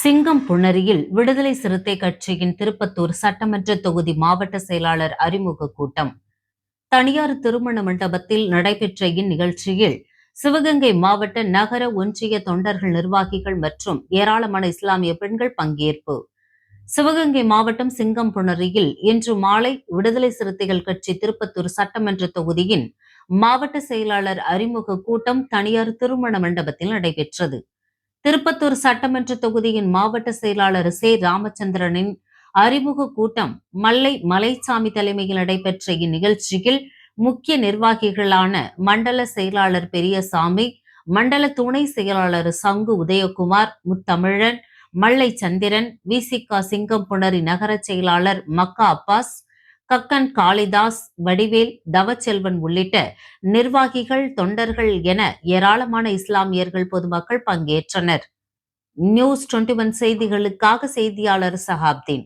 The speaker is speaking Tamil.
சிங்கம் புணரியில் விடுதலை சிறுத்தை கட்சியின் திருப்பத்தூர் சட்டமன்ற தொகுதி மாவட்ட செயலாளர் அறிமுக கூட்டம். தனியார் திருமண மண்டபத்தில் நடைபெற்ற இந்நிகழ்ச்சியில் சிவகங்கை மாவட்ட நகர ஒன்றிய தொண்டர்கள் நிர்வாகிகள் மற்றும் ஏராளமான இஸ்லாமிய பெண்கள் பங்கேற்பு. சிவகங்கை மாவட்டம் சிங்கம் புணரியில் இன்று மாலை விடுதலை சிறுத்தைகள் கட்சி திருப்பத்தூர் சட்டமன்ற தொகுதியின் மாவட்ட செயலாளர் அறிமுக கூட்டம் தனியார் திருமண மண்டபத்தில் நடைபெற்றது. திருப்பத்தூர் சட்டமன்ற தொகுதியின் மாவட்ட செயலாளர் சே. ராமச்சந்திரனின் அறிமுக கூட்டம் மல்லை மலைச்சாமி தலைமையில் நடைபெற்ற இந்நிகழ்ச்சியில் முக்கிய நிர்வாகிகளான மண்டல செயலாளர் பெரியசாமி மண்டல துணை செயலாளர் சங்கு உதயகுமார் முத்தமிழன் மல்லை சந்திரன் விசிகா சிங்கம் புணரி நகர செயலாளர் மக்கா அப்பாஸ் கக்கன் காளிதாஸ் வடிவேல் தவச்செல்வன் உள்ளிட்ட நிர்வாகிகள் தொண்டர்கள் என ஏராளமான இஸ்லாமியர்கள் பொதுமக்கள் பங்கேற்றனர். நியூஸ் டுவெண்டி ஒன் செய்திகளுக்காக செய்தியாளர் சஹாப்தீன்.